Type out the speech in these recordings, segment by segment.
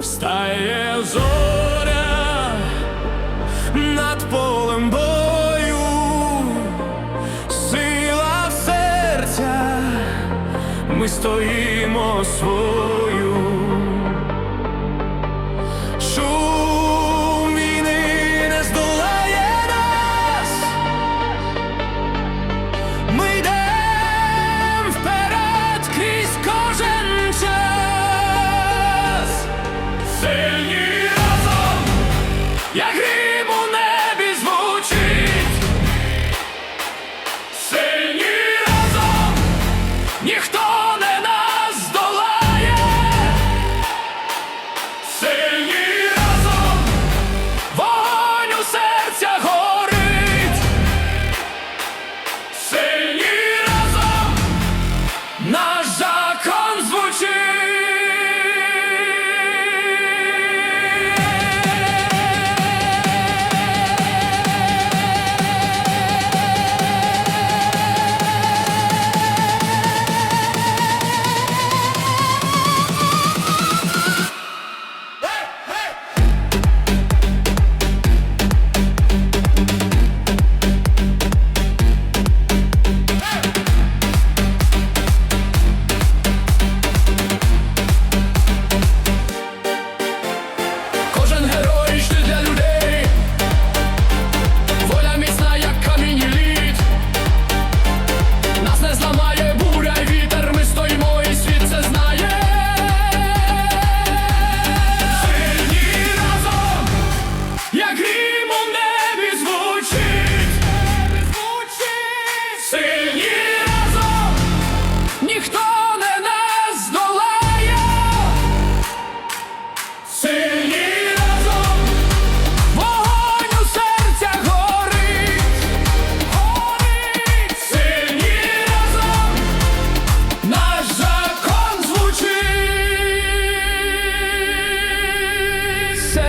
встає зоря над полем бою, сила серця, ми стоїмо свої.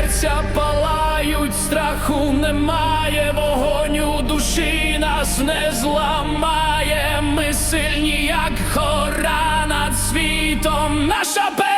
серця палають, страху немає, вогонь у душі нас не зламає, ми сильні, як хора над світом, наша.